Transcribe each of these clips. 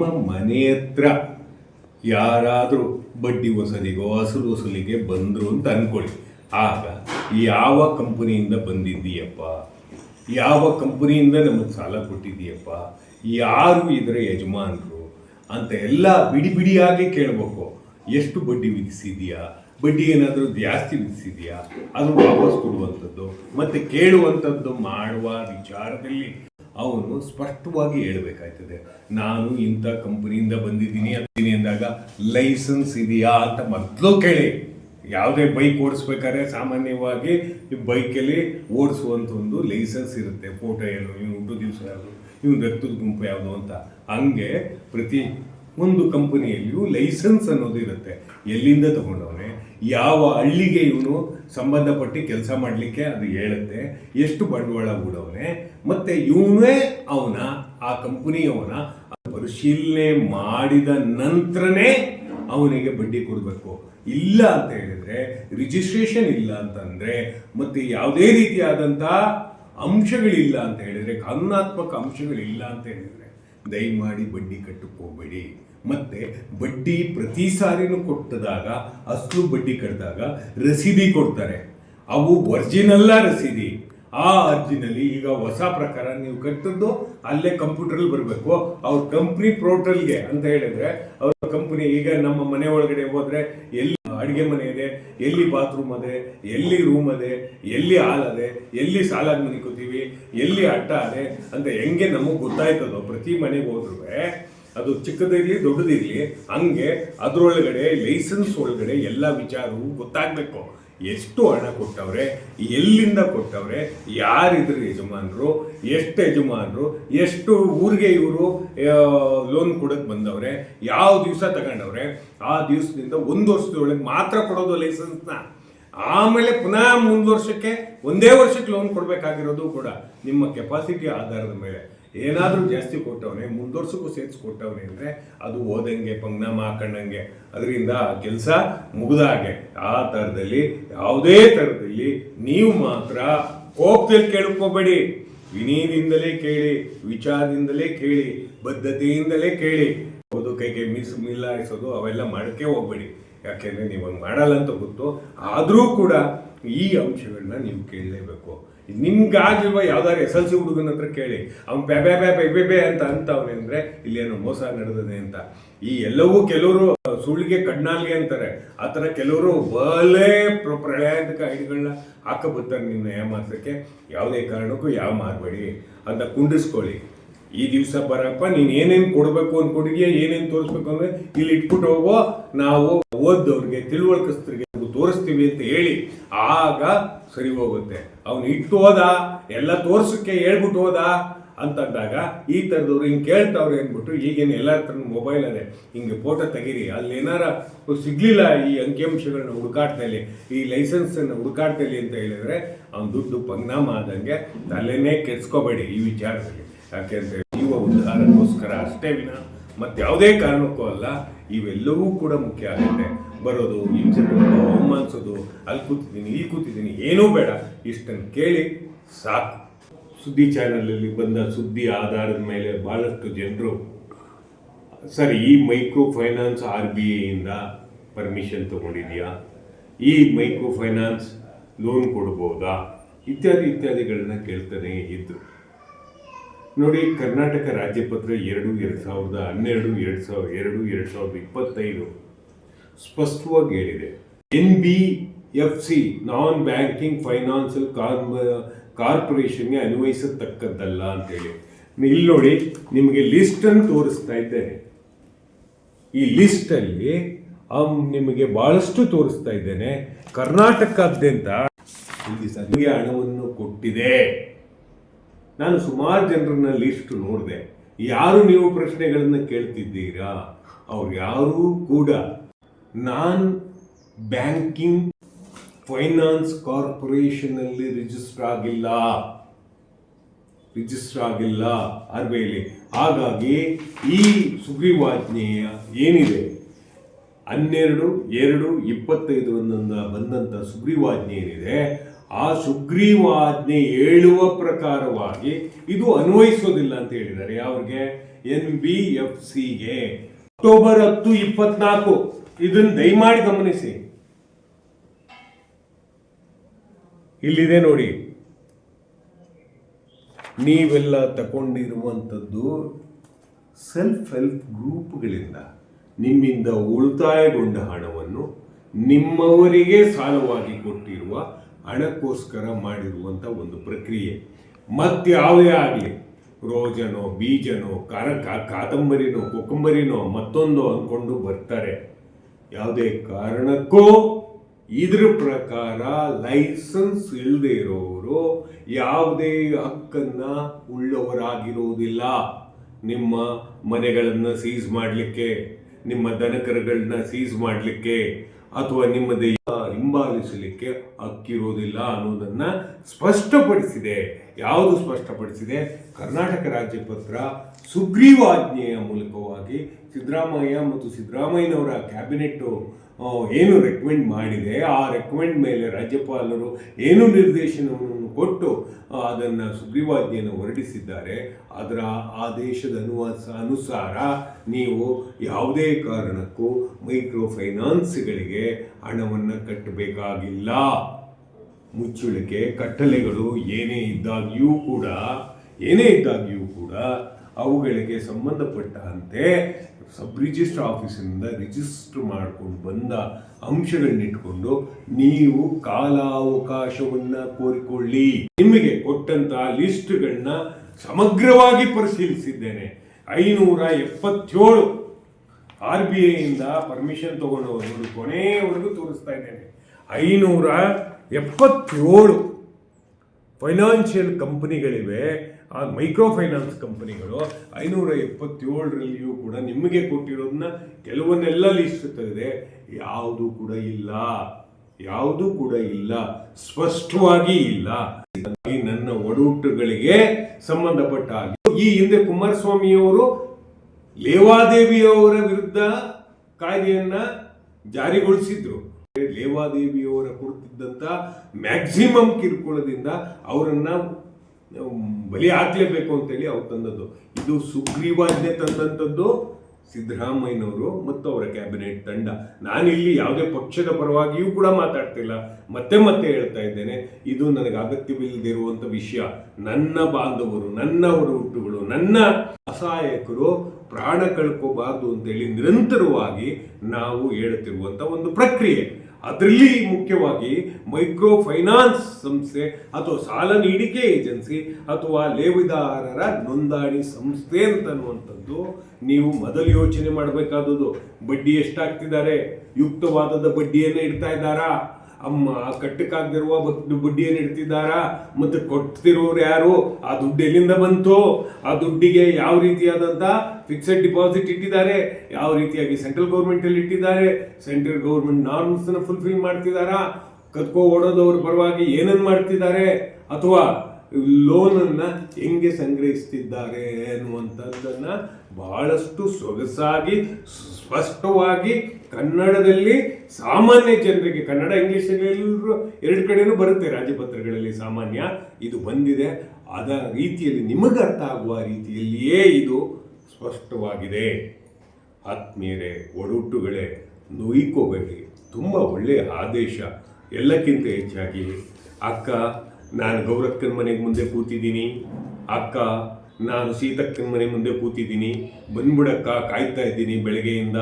ನಿಮ್ಮ ಮನೆ ಹತ್ರ ಯಾರಾದರೂ ಬಡ್ಡಿ ವಸೂಲಿಗೋ ಹಸಿರು ವಸೂಲಿಗೆ ಬಂದರು ಅಂತ ಅಂದ್ಕೊಳ್ಳಿ ಆಗ ಯಾವ ಕಂಪನಿಯಿಂದ ಬಂದಿದ್ದೀಯಪ್ಪ? ಯಾವ ಕಂಪನಿಯಿಂದ ನಮಗೆ ಸಾಲ ಕೊಟ್ಟಿದ್ದೀಯಪ್ಪ? ಯಾರು ಇದರ ಯಜಮಾನರು ಅಂತ ಎಲ್ಲ ಬಿಡಿ ಬಿಡಿಯಾಗಿ ಕೇಳಬೇಕು. ಎಷ್ಟು ಬಡ್ಡಿ ವಿಧಿಸಿದೆಯಾ ಬಡ್ಡಿ ಏನಾದರೂ ಜಾಸ್ತಿ ವಿಧಿಸಿದೆಯಾ ಅದು ವಾಪಸ್ ಕೊಡುವಂಥದ್ದು, ಮತ್ತು ಕೇಳುವಂಥದ್ದು ಮಾಡುವ ವಿಚಾರದಲ್ಲಿ ಅವನು ಸ್ಪಷ್ಟವಾಗಿ ಹೇಳಬೇಕಾಯ್ತದೆ. ನಾನು ಇಂಥ ಕಂಪನಿಯಿಂದ ಬಂದಿದ್ದೀನಿ, ಅಂತೀನಿ ಅಂದಾಗ, ಲೈಸೆನ್ಸ್ ಇದೆಯಾ? ಅಂತ ಮೊದಲು ಕೇಳಿ. ಯಾವುದೇ ಬೈಕ್ ಓಡಿಸ್ಬೇಕಾದ್ರೆ ಸಾಮಾನ್ಯವಾಗಿ ಬೈಕಲ್ಲಿ ಓಡಿಸುವಂಥ ಒಂದು ಲೈಸೆನ್ಸ್ ಇರುತ್ತೆ. ಫೋಟೋ ಏನು, ಇವ್ನು ಹುಟ್ಟು ದಿವಸ ಯಾವುದು, ಇವ್ನು ರಕ್ತದ ಗುಂಪು ಯಾವುದು ಅಂತ. ಹಂಗೆ ಪ್ರತಿ ಒಂದು ಕಂಪನಿಯಲ್ಲಿಯೂ ಲೈಸೆನ್ಸ್ ಅನ್ನೋದು ಇರುತ್ತೆ. ಎಲ್ಲಿಂದ ತಗೊಂಡವನೆ? ಯಾವ ಹಳ್ಳಿಗೆ ಇವನು ಸಂಬಂಧಪಟ್ಟು ಕೆಲಸ ಮಾಡಲಿಕ್ಕೆ ಅದು ಹೇಳುತ್ತೆ. ಎಷ್ಟು ಬಂಡವಾಳ ಹೂಡವನೆ, ಮತ್ತೆ ಇವನೇ ಅವನ, ಆ ಕಂಪನಿಯವನ ಪರಿಶೀಲನೆ ಮಾಡಿದ ನಂತರನೇ ಅವನಿಗೆ ಬಡ್ಡಿ ಕೊಡಬೇಕು. ಇಲ್ಲ ಅಂತ ಹೇಳಿದ್ರೆ ರಿಜಿಸ್ಟ್ರೇಷನ್ ಇಲ್ಲ ಅಂತಂದ್ರೆ, ಮತ್ತೆ ಯಾವುದೇ ರೀತಿಯಾದಂಥ ಅಂಶಗಳಿಲ್ಲ ಅಂತ ಹೇಳಿದ್ರೆ, ಕಾನೂನಾತ್ಮಕ ಅಂಶಗಳಿಲ್ಲ ಅಂತ ಹೇಳಿದ್ರೆ ದಯಮಾಡಿ ಬಡ್ಡಿ ಕಟ್ಟಕ್ಕೆ ಹೋಗ್ಬೇಡಿ ಮತ್ತೆ ಬಡ್ಡಿ ಪ್ರತಿ ಸಾರಿನೂ ಕೊಟ್ಟದಾಗ ಅಸಲು ಬಡ್ಡಿ ಕಟ್ಟಿದಾಗ ರಸೀದಿ ಕೊಡ್ತಾರೆ. ಅವು ಒರಿಜಿನಲ್ಲ ರಸೀದಿ. ಆ ಅರ್ಜಿನಲ್ಲಿ ಈಗ ಹೊಸ ಪ್ರಕಾರ ನೀವು ಕಟ್ಟಿದ್ದು ಅಲ್ಲೇ ಕಂಪ್ಯೂಟರಲ್ಲಿ ಬರಬೇಕು. ಅವ್ರ ಕಂಪ್ನಿ ಪೋರ್ಟಲ್ಗೆ ಅಂತ ಹೇಳಿದ್ರೆ, ಅವ್ರ ಕಂಪ್ನಿ ಈಗ ನಮ್ಮ ಮನೆ ಒಳಗಡೆ ಹೋದ್ರೆ ಎಲ್ಲಿ ಅಡುಗೆ ಮನೆ ಇದೆ, ಎಲ್ಲಿ ಬಾತ್ರೂಮ್ ಅದೆ, ಎಲ್ಲಿ ರೂಮ್ ಅದೆ, ಎಲ್ಲಿ ಹಾಲ್ ಅದೆ, ಎಲ್ಲಿ ಸಾಲಾಗಿ ಮನಿಕೋತೀವಿ ಎಲ್ಲಿ ಅಡ್ಡ ಅದೆ ಅಂತ ಹೆಂಗೆ ನಮಗೆ ಗೊತ್ತಾಯ್ತದೋ ಪ್ರತಿ ಮನೆಗೆ ಹೋದ್ರೂ ಅದು ಚಿಕ್ಕದಿರಲಿ ದೊಡ್ಡದಿರಲಿ, ಹಂಗೆ ಅದರೊಳಗಡೆ ಲೈಸೆನ್ಸ್ ಒಳಗಡೆ ಎಲ್ಲ ವಿಚಾರವೂ ಗೊತ್ತಾಗಬೇಕು. ಎಷ್ಟು ಹಣ ಕೊಟ್ಟವ್ರೆ, ಎಲ್ಲಿಂದ ಕೊಟ್ಟವ್ರೆ, ಯಾರಿದ್ರು ಯಜಮಾನರು, ಎಷ್ಟು ಯಜಮಾನರು, ಎಷ್ಟು ಊರಿಗೆ ಇವರು ಲೋನ್ ಕೊಡೋಕೆ ಬಂದವ್ರೆ, ಯಾವ ದಿವಸ ತಗೊಂಡವ್ರೆ, ಆ ದಿವಸದಿಂದ ಒಂದು ವರ್ಷದೊಳಗೆ ಮಾತ್ರ ಕೊಡೋದು ಲೈಸೆನ್ಸ್ನ ಆಮೇಲೆ ಪುನಃ ಮುಂದ್ವರ್ಷಕ್ಕೆ ಒಂದೇ ವರ್ಷಕ್ಕೆ ಲೋನ್ ಕೊಡಬೇಕಾಗಿರೋದು ಕೂಡ ನಿಮ್ಮ ಕೆಪಾಸಿಟಿ ಆಧಾರದ ಮೇಲೆ. ಏನಾದರೂ ಜಾಸ್ತಿ ಕೊಟ್ಟವನೆ, ಮುಂದುವರ್ಸಕ್ಕೂ ಸೇರಿಸಿ ಕೊಟ್ಟವನೆ ಅಂದರೆ ಅದು ಓದಂಗೆ, ಪಂಗ್ನಾಮ ಹಾಕೊಂಡಂಗೆ. ಅದರಿಂದ ಕೆಲಸ ಮುಗಿದಾಗೆ ಆ ಥರದಲ್ಲಿ, ಯಾವುದೇ ಥರದಲ್ಲಿ ನೀವು ಮಾತ್ರ ಕೋಪದಲ್ಲಿ ಕೇಳ್ಕೋಬೇಡಿ. ವಿನಯದಿಂದಲೇ ಕೇಳಿ, ವಿಚಾರದಿಂದಲೇ ಕೇಳಿ, ಬದ್ಧತೆಯಿಂದಲೇ ಕೇಳಿ. ಓದು ಕೈಗೆ ಮಿಸ್ ಮಿಲ್ಲಾಯಿಸೋದು ಅವೆಲ್ಲ ಮಾಡೋಕ್ಕೆ ಹೋಗ್ಬೇಡಿ. ಯಾಕೆಂದರೆ ನೀವು ಹಂಗೆ ಮಾಡಲ್ಲ ಅಂತ ಗೊತ್ತು. ಆದರೂ ಕೂಡ ಈ ಅಂಶಗಳನ್ನ ನೀವು ಕೇಳಲೇಬೇಕು. ನಿಮ್ಗಾಗಿಲ್ವ ಯಾವ್ದಾದ್ರು ಎಸ್ ಎಲ್ ಸಿ ಹುಡುಗನ ಹತ್ರ ಕೇಳಿ. ಅವ್ನು ಬೆ ಬೆ ಬೆ ಬೆ ಬೆ ಅಂತ ಅಂತ ಅಂತವನೆ ಅಂದರೆ ಇಲ್ಲೇನೋ ಮೋಸ ನಡೆದಿದೆ ಅಂತ. ಈ ಎಲ್ಲವೂ ಕೆಲವರು ಸುಳ್ಳಿಗೆ ಕಣ್ಣಾಲ್ಗೆ ಅಂತಾರೆ. ಆ ಥರ ಕೆಲವರು ಬಲೇ ಪ್ರ- ಪ್ರಳಯಾತ್ಮಕ ಐಡಿಗಳನ್ನ ಹಾಕಬರ್ತಾರೆ ನಿಮ್ಮ ಏಮಾಸಕ್ಕೆ ಯಾವುದೇ ಕಾರಣಕ್ಕೂ ಯಾವ ಮಾಡಬೇಡಿ ಅಂತ ಕುಂಡಿಸ್ಕೊಳ್ಳಿ. ಈ ದಿವಸ ಬರಪ್ಪ, ನೀನು ಏನೇನು ಕೊಡಬೇಕು ಅಂದ್ಕೊಂಡಿದ್ಯಾ ಏನೇನು ತೋರಿಸ್ಬೇಕು ಅಂದರೆ ಇಲ್ಲಿ ಇಟ್ಬಿಟ್ಟು ಹೋಗೋ, ನಾವು ಓದ್ದವ್ರಿಗೆ, ತಿಳುವಳಿಕಸ್ತರಿಗೆ ತೋರಿಸ್ತೀವಿ ಅಂತ ಹೇಳಿ ಆಗ ಸರಿ ಹೋಗುತ್ತೆ. ಅವನು ಇಟ್ಟು ಹೋದ, ಎಲ್ಲ ತೋರ್ಸಕ್ಕೆ ಹೇಳ್ಬಿಟ್ಟು ಹೋದ ಅಂತಂದಾಗ ಈ ಥರದವ್ರು ಹಿಂಗೆ ಕೇಳ್ತಾವ್ರು ಅಂದ್ಬಿಟ್ಟು ಈಗೇನು ಎಲ್ಲ ಹತ್ರ ಮೊಬೈಲ್ ಅದೇ. ಹಿಂಗೆ ಫೋಟೋ ತೆಗೀರಿ ಅಲ್ಲಿ ಏನಾರ ಸಿಗ್ಲಿಲ್ಲ ಈ ಅಂಕಿಅಂಶಗಳನ್ನ ಹುಡುಕಾಟದಲ್ಲಿ, ಈ ಲೈಸೆನ್ಸನ್ನು ಹುಡುಕಾಟದಲ್ಲಿ ಅಂತ ಹೇಳಿದ್ರೆ ಅವ್ನು ದುಡ್ಡು ಪರಿಣಾಮ ಆದಂಗೆ ತಲೆನೇ ಕೆಡ್ಸ್ಕೋಬೇಡಿ ಈ ವಿಚಾರದಲ್ಲಿ. ಅಂತ ಜೀವ ಉದ್ಧಾರಕ್ಕೋಸ್ಕರ ಅಷ್ಟೇ ವಿನ ಮತ್ತೆ ಯಾವುದೇ ಕಾರಣಕ್ಕೂ ಅಲ್ಲ, ಇವೆಲ್ಲವೂ ಕೂಡ ಮುಖ್ಯ ಆಗುತ್ತೆ. ಬರೋದು ಹಿಂಸೆ ಕೊಡೋದು ಅವಮಾನಿಸೋದು, ಅಲ್ಲಿ ಕೂತಿದ್ದೀನಿ ಇಲ್ಲಿ ಕೂತಿದ್ದೀನಿ, ಏನೂ ಬೇಡ. ಇಷ್ಟನ್ನು ಕೇಳಿ ಸಾಕು. ಸುದ್ದಿ ಚಾನಲಲ್ಲಿ ಬಂದ ಸುದ್ದಿ ಆಧಾರದ ಮೇಲೆ ಭಾಳಷ್ಟು ಜನರು, ಸರ್, ಈ ಮೈಕ್ರೋ ಫೈನಾನ್ಸ್ ಆರ್ ಬಿ ಐಯಿಂದ ಪರ್ಮಿಷನ್ ತಗೊಂಡಿದ್ಯಾ? ಈ ಮೈಕ್ರೋ ಫೈನಾನ್ಸ್ ಲೋನ್ ಕೊಡ್ಬೋದಾ? ಇತ್ಯಾದಿ ಇತ್ಯಾದಿಗಳನ್ನ ಕೇಳ್ತಾನೆ ಇದ್ದರು ನೋಡಿ, ಕರ್ನಾಟಕ ರಾಜ್ಯಪತ್ರ ಎರಡು ಎರಡು ಸಾವಿರದ ಹನ್ನೆರಡು, ಎರಡು ಸಾವಿರ, ಎರಡು ಎರಡು ಸಾವಿರದ ಇಪ್ಪತ್ತೈದು. ಸ್ಪಷ್ಟವಾಗಿ ಹೇಳಿದೆ. N B F C non banking financial ಕಾರ್ಪೊರೇಷನ್ಗೆ ಅನ್ವಯಿಸತಕ್ಕದ್ದಲ್ಲ ಅಂತೇಳಿ. ಇಲ್ಲಿ ನೋಡಿ, ನಿಮಗೆ ಲಿಸ್ಟನ್ನು ತೋರಿಸ್ತಾ ಇದ್ದೇನೆ. ಈ ಲಿಸ್ಟಲ್ಲಿ ನಿಮಗೆ ಬಹಳಷ್ಟು ತೋರಿಸ್ತಾ ಇದ್ದೇನೆ. ಕರ್ನಾಟಕಾದ್ಯಂತ ಇಲ್ಲಿ ಸರಿಯ ಹಣವನ್ನು ಕೊಟ್ಟಿದೆ. ನಾನು ಸುಮಾರು ಜನರನ್ನ ಲಿಸ್ಟ್ ನೋಡಿದೆ. ಯಾರು ನೀವು ಪ್ರಶ್ನೆಗಳನ್ನು ಕೇಳ್ತಿದ್ದೀರಾ? ಅವ್ರು ಯಾರೂ ಕೂಡ ನಾನ್ ಬ್ಯಾಂಕಿಂಗ್ ಫೈನಾನ್ಸ್ ಕಾರ್ಪೊರೇಷನಲ್ಲಿ ರಿಜಿಸ್ಟರ್ ಆಗಿಲ್ಲ. ರಿಜಿಸ್ಟರ್ ಆಗಿಲ್ಲ ಆರ್ ಬಿ ಹಾಗಾಗಿ ಈ ಸುಗ್ರೀವಾಜ್ಞೆಯ ಏನಿದೆ? ಹನ್ನೆರಡು, ಎರಡು ಇಪ್ಪತ್ತೈದರಂದ ಬಂದಂಥ ಸುಗ್ರೀವಾಜ್ಞೆ ಏನಿದೆ? ಆ ಸುಗ್ರೀವಾಜ್ಞೆ ಹೇಳುವ ಪ್ರಕಾರವಾಗಿ ಇದು ಅನ್ವಯಿಸೋದಿಲ್ಲ ಅಂತ ಹೇಳಿದ್ದಾರೆ ಯಾವ್ರಿಗೆ? ಎನ್ ಬಿ ಎಫ್ ಸಿಗೆ ಅಕ್ಟೋಬರ್ ಹತ್ತು, ಇಪ್ಪತ್ನಾಲ್ಕು. ಇದನ್ನು ದಯಮಾಡಿ ಗಮನಿಸಿ. ಇಲ್ಲಿದೆ ನೋಡಿ. ನೀವೆಲ್ಲ ತಗೊಂಡಿರುವಂಥದ್ದು ಸೆಲ್ಫ್ ಹೆಲ್ಪ್ ಗ್ರೂಪ್ಗಳಿಂದ ನಿಮ್ಮಿಂದ ಉಳಿತಾಯಗೊಂಡ ಹಣವನ್ನು ನಿಮ್ಮವರಿಗೆ ಸಾಲವಾಗಿ ಕೊಟ್ಟಿರುವ ಹಣಕ್ಕೋಸ್ಕರ ಮಾಡಿರುವಂಥ ಒಂದು ಪ್ರಕ್ರಿಯೆ. ಮತ್ಯಾವುದೇ ಆಗಲಿ, ರೋಜನೋ, ಬೀಜನೋ, ಕನಕ, ಕಾದಂಬರಿನೋ, ಕೊಕ್ಕಂಬರಿನೋ ಮತ್ತೊಂದು ಅಂದ್ಕೊಂಡು ಬರ್ತಾರೆ. ಯಾವುದೇ ಕಾರಣಕ್ಕೂ ಇದ್ರ ಪ್ರಕಾರ ಲೈಸೆನ್ಸ್ ಇಲ್ಲದೆ ಇರೋರು ಯಾವುದೇ ಹಕ್ಕನ್ನ ಉಳ್ಳವರಾಗಿರುವುದಿಲ್ಲ. ನಿಮ್ಮ ಮನೆಗಳನ್ನು ಸೀಸ್ ಮಾಡಲಿಕ್ಕೆ, ನಿಮ್ಮ ದನಕರುಗಳನ್ನ ಸೀಸ್ ಮಾಡಲಿಕ್ಕೆ, ಅಥವಾ ನಿಮ್ಮ ದೈ ಹಿಂಬಾಲಿಸಲಿಕ್ಕೆ ಹಕ್ಕಿರೋದಿಲ್ಲ ಅನ್ನೋದನ್ನು ಸ್ಪಷ್ಟಪಡಿಸಿದೆ. ಯಾವುದು ಸ್ಪಷ್ಟಪಡಿಸಿದೆ? ಕರ್ನಾಟಕ ರಾಜ್ಯ ಪತ್ರ ಸುಗ್ರೀವಾಜ್ಞೆಯ ಮೂಲಕವಾಗಿ ಸಿದ್ದರಾಮಯ್ಯ ಮತ್ತು ಸಿದ್ದರಾಮಯ್ಯನವರ ಕ್ಯಾಬಿನೆಟ್ ಏನು ರೆಕಮೆಂಡ್ ಮಾಡಿದೆ? ಆ ರೆಕಮೆಂಡ್ ಮೇಲೆ ರಾಜ್ಯಪಾಲರು ಏನು ನಿರ್ದೇಶನವನ್ನು ಕೊಟ್ಟು ಅದನ್ನು ಸುಗ್ರೀವಾಜ್ಞೆಯನ್ನು ಹೊರಡಿಸಿದ್ದಾರೆ. ಅದರ ಆದೇಶದ ಅನುವಾಸ ಅನುಸಾರ ನೀವು ಯಾವುದೇ ಕಾರಣಕ್ಕೂ ಮೈಕ್ರೋ ಫೈನಾನ್ಸ್ಗಳಿಗೆ ಹಣವನ್ನು ಕಟ್ಟಬೇಕಾಗಿಲ್ಲ. ಮುಚ್ಚುಳಿಕೆ, ಕಟ್ಟಲೆಗಳು ಏನೇ ಇದ್ದಾಗಿಯೂ ಕೂಡ, ಏನೇ ಇದ್ದಾಗಿಯೂ ಕೂಡ ಅವುಗಳಿಗೆ ಸಂಬಂಧಪಟ್ಟಂತೆ ಸಬ್ ರಿಜಿಸ್ಟರ್ ಆಫೀಸಿನಿಂದ ರಿಜಿಸ್ಟರ್ ಮಾಡ್ಕೊಂಡು ಬಂದ ಅಂಶಗಳನ್ನಿಟ್ಕೊಂಡು ನೀವು ಕಾಲಾವಕಾಶವನ್ನ ಕೋರಿಕೊಳ್ಳಿ. ನಿಮಗೆ ಕೊಟ್ಟಂತಹ ಲಿಸ್ಟ್ಗಳನ್ನ ಸಮಗ್ರವಾಗಿ ಪರಿಶೀಲಿಸಿದ್ದೇನೆ. ಐನೂರ ಎಪ್ಪತ್ತೇಳು ಆರ್ ಬಿ ಐಯಿಂದ ಪರ್ಮಿಷನ್ ತಗೊಂಡು ನೋಡಿ ಕೊನೆಯವರೆಗೂ ತೋರಿಸ್ತಾ ಇದ್ದೇನೆ. ಐನೂರ ಎಪ್ಪತ್ತೇಳು ಫೈನಾನ್ಷಿಯಲ್ ಕಂಪನಿಗಳಿವೆ, ಆ ಮೈಕ್ರೋ ಫೈನಾನ್ಸ್ ಕಂಪನಿಗಳು ಐನೂರ ಎಪ್ಪತ್ತೇಳರಲ್ಲಿಯೂ ಕೂಡ ನಿಮಗೆ ಕೊಟ್ಟಿರೋದನ್ನ ಕೆಲವನ್ನೆಲ್ಲ ಲಿಸ್ಟ್ ತೆಗೆದೆ ಯಾವುದು ಕೂಡ ಇಲ್ಲ. ಯಾವುದು ಕೂಡ ಇಲ್ಲ. ಸ್ಪಷ್ಟವಾಗಿ ಇಲ್ಲ. ನನ್ನ ಒಡಹುಟ್ಟುಗಳಿಗೆ ಸಂಬಂಧಪಟ್ಟ ಹಾಗೆ ಈ ಹಿಂದೆ ಕುಮಾರಸ್ವಾಮಿಯವರು ಲೇವಾದೇವಿಯವರ ವಿರುದ್ಧ ಕಾಯ್ದೆಯನ್ನ ಜಾರಿಗೊಳಿಸಿದ್ರು. ಲೇವಾದೇವಿಯವರ ಕೊಡ್ತಿದ್ದಂಥ ಮ್ಯಾಕ್ಸಿಮಮ್ ಕಿರುಕುಳದಿಂದ ಅವರನ್ನ ಬಲಿ ಹಾಕ್ಲೇಬೇಕು ಅಂತೇಳಿ ಅವ್ರು ತಂದದ್ದು. ಇದು ಸುಗ್ರೀವಾಜ್ಞೆ ತಂದಂಥದ್ದು ಸಿದ್ದರಾಮಯ್ಯನವರು ಮತ್ತು ಅವರ ಕ್ಯಾಬಿನೆಟ್ ತಂಡ. ನಾನಿಲ್ಲಿ ಯಾವುದೇ ಪಕ್ಷದ ಪರವಾಗಿಯೂ ಕೂಡ ಮಾತಾಡ್ತಿಲ್ಲ. ಮತ್ತೆ ಮತ್ತೆ ಹೇಳ್ತಾ ಇದ್ದೇನೆ, ಇದು ನನಗೆ ಅಗತ್ಯವಿಲ್ಲದಿರುವಂಥ ವಿಷಯ. ನನ್ನ ಬಾಂಧವರು, ನನ್ನ ಹುಟ್ಟುಗಳು ನನ್ನ ಅಸಹಾಯಕರು ಪ್ರಾಣ ಕಳ್ಕೋಬಾರ್ದು ಅಂತೇಳಿ ನಿರಂತರವಾಗಿ ನಾವು ಹೇಳುತ್ತಿರುವಂಥ ಒಂದು ಪ್ರಕ್ರಿಯೆ. ಅದರಲ್ಲಿ ಮುಖ್ಯವಾಗಿ ಮೈಕ್ರೋ ಫೈನಾನ್ಸ್ ಸಂಸ್ಥೆ ಅಥವಾ ಸಾಲ ನೀಡಿಕೆ ಏಜೆನ್ಸಿ ಅಥವಾ ಲೇವಿದಾರರ ನೋಂದಣಿ ಸಂಸ್ಥೆ ಅಂತ ಅನ್ನುವಂಥದ್ದು ನೀವು ಮೊದಲು ಯೋಚನೆ ಮಾಡಬೇಕಾದದ್ದು. ಬಡ್ಡಿ ಎಷ್ಟಾಗ್ತಿದ್ದಾರೆ? ಯುಕ್ತವಾದದ ಬಡ್ಡಿಯನ್ನು ಇಡ್ತಾ ಇದ್ದಾರಾ? ಅಮ್ಮ ಕಟ್ಟಕ್ಕಾಗದಿರುವ ಬಡ್ಡಿಯನ್ನು ಇಡ್ತಿದ್ದಾರಾ? ಮತ್ತೆ ಕೊಡ್ತಿರೋರು ಯಾರು? ಆ ದುಡ್ಡು ಎಲ್ಲಿಂದ ಬಂತು? ಆ ದುಡ್ಡಿಗೆ ಯಾವ ರೀತಿಯಾದಂಥ ಫಿಕ್ಸೆಡ್ ಡಿಪಾಸಿಟ್ ಇಟ್ಟಿದ್ದಾರೆ? ಯಾವ ರೀತಿಯಾಗಿ ಸೆಂಟ್ರಲ್ ಗೌರ್ಮೆಂಟಲ್ಲಿ ಇಟ್ಟಿದ್ದಾರೆ? ಸೆಂಟ್ರಲ್ ಗೌರ್ಮೆಂಟ್ ನಾರ್ಮ್ಸ್ ಫುಲ್ಫಿಲ್ ಮಾಡ್ತಿದ್ದಾರಾ? ಕದ್ಕೋ ಓಡೋದವ್ರ ಪರವಾಗಿ ಏನೇನು ಮಾಡ್ತಿದ್ದಾರೆ? ಅಥವಾ ಲೋನನ್ನ ಹೆಂಗೆ ಸಂಗ್ರಹಿಸ್ತಿದ್ದಾರೆ ಅನ್ನುವಂಥದ್ದನ್ನ ಬಹಳಷ್ಟು ಸೊಗಸಾಗಿ, ಸ್ಪಷ್ಟವಾಗಿ ಕನ್ನಡದಲ್ಲಿ ಸಾಮಾನ್ಯ ಜನರಿಗೆ, ಕನ್ನಡ, ಇಂಗ್ಲಿಷ್ ಎಲ್ಲರೂ ಎರಡು ಕಡೆಯೂ ಬರುತ್ತೆ ರಾಜ್ಯಪತ್ರಗಳಲ್ಲಿ ಸಾಮಾನ್ಯ. ಇದು ಬಂದಿದೆ. ಅದ ರೀತಿಯಲ್ಲಿ ನಿಮಗೆ ಅರ್ಥ ಆಗುವ ರೀತಿಯಲ್ಲಿಯೇ ಇದು ಸ್ಪಷ್ಟವಾಗಿದೆ. ಆತ್ಮೀಯರೇ, ಒಡಹುಟ್ಟುಗಳೇ, ನೋಯ್ಕೋಬೇಡಿ. ತುಂಬ ಒಳ್ಳೆಯ ಆದೇಶ. ಎಲ್ಲಕ್ಕಿಂತ ಹೆಚ್ಚಾಗಿ ಅಕ್ಕ ನಾನು ಗೌರಕ್ಕನ ಮನೆಗೆ ಮುಂದೆ ಕೂತಿದ್ದೀನಿ. ಅಕ್ಕ, ನಾನು ಸೀತಕ್ಕನ ಮನೆ ಮುಂದೆ ಕೂತಿದ್ದೀನಿ. ಬಂದ್ಬಿಡಕ್ಕ, ಕಾಯ್ತಾ ಇದ್ದೀನಿ ಬೆಳಗ್ಗೆಯಿಂದ.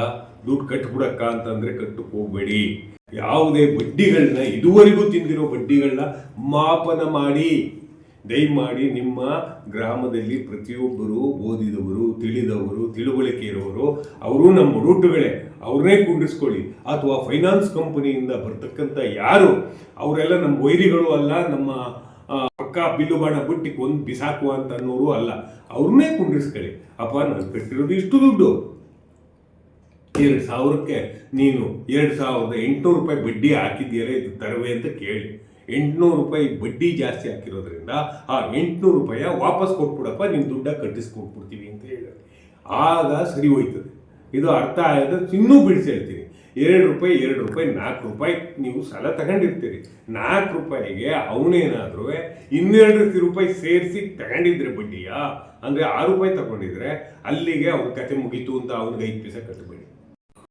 ದುಡ್ಡು ಕಟ್ಬಿಡಕ್ಕ ಅಂತಂದ್ರೆ ಕಟ್ಟಕ್ಕೆ ಹೋಗಬೇಡಿ. ಯಾವುದೇ ಬಡ್ಡಿಗಳನ್ನ ಇದುವರೆಗೂ ತಿಂದಿರೋ ಬಡ್ಡಿಗಳನ್ನ ಮಾಪನ ಮಾಡಿ. ದಯಮಾಡಿ ನಿಮ್ಮ ಗ್ರಾಮದಲ್ಲಿ ಪ್ರತಿಯೊಬ್ಬರು ಓದಿದವರು, ತಿಳಿದವರು, ತಿಳುವಳಿಕೆ ಇರೋರು, ಅವರು ನಮ್ಮ ರೂಟುಗಳೇ. ಅವ್ರನ್ನೇ ಕುಂಡಿಸ್ಕೊಳ್ಳಿ ಅಥವಾ ಫೈನಾನ್ಸ್ ಕಂಪನಿಯಿಂದ ಬರ್ತಕ್ಕಂಥ ಯಾರು, ಅವರೆಲ್ಲ ನಮ್ಮ ವೈರಿಗಳು ಅಲ್ಲ, ನಮ್ಮ ಪಕ್ಕ ಬಿಲ್ಲು ಬಾಣ ಬಿಟ್ಟು ಒಂದು ಬಿಸಾಕುವ ಅಂತ ಅನ್ನೋರು ಅಲ್ಲ. ಅವ್ರನ್ನೇ ಕುಂಡಿಸ್ಕೊಳ್ಳಿ ಅಪ್ಪ, ನಾನು ಕಟ್ಟಿರೋದು ಇಷ್ಟು ದುಡ್ಡು. ಎರಡು ಸಾವಿರಕ್ಕೆ ನೀನು ಎರಡು ಸಾವಿರದ ಎಂಟುನೂರು ರೂಪಾಯಿ ಬಡ್ಡಿ ಹಾಕಿದ್ದೀರಾ ಇದು ತರವೆ ಅಂತ ಕೇಳಿ. ಎಂಟುನೂರು ರೂಪಾಯಿ ಬಡ್ಡಿ ಜಾಸ್ತಿ ಹಾಕಿರೋದ್ರಿಂದ ಆ ಎಂಟುನೂರು ರೂಪಾಯಿ ವಾಪಸ್ ಕೊಟ್ಬಿಡಪ್ಪ ನಿನ್ನ ದುಡ್ಡ ಕಟ್ಟಿಸ್ಕೊಟ್ಬಿಡ್ತೀವಿ ಅಂತ ಹೇಳಿದ್ರು. ಆಗ ಸರಿ ಹೋಯ್ತದೆ. ಇದು ಅರ್ಥ ಆಯ್ತು, ಇನ್ನೂ ಬಿಡಿಸಿ ಹೇಳ್ತೀನಿ. ಎರಡು ರೂಪಾಯಿ ಎರಡು ರೂಪಾಯಿ, ನಾಲ್ಕು ರೂಪಾಯಿ, ನೀವು ಸಾಲ ತಗೊಂಡಿರ್ತೀರಿ. ನಾಲ್ಕು ರೂಪಾಯಿಗೆ ಅವನೇನಾದರೂ ಇನ್ನೆರಡು ರೂಪಾಯಿ ಸೇರಿಸಿ ತಗೊಂಡಿದ್ರೆ ಬಡ್ಡಿಯಾ? ಅಂದರೆ ಆರು ರೂಪಾಯಿ ತಗೊಂಡಿದ್ರೆ ಅಲ್ಲಿಗೆ ಅವ್ನ ಕತೆ ಮುಗೀತು ಅಂತ ಅವ್ನಿಗೆ ಐದು ಪೈಸೆ ಕಟ್ಟಬೇಡಿ.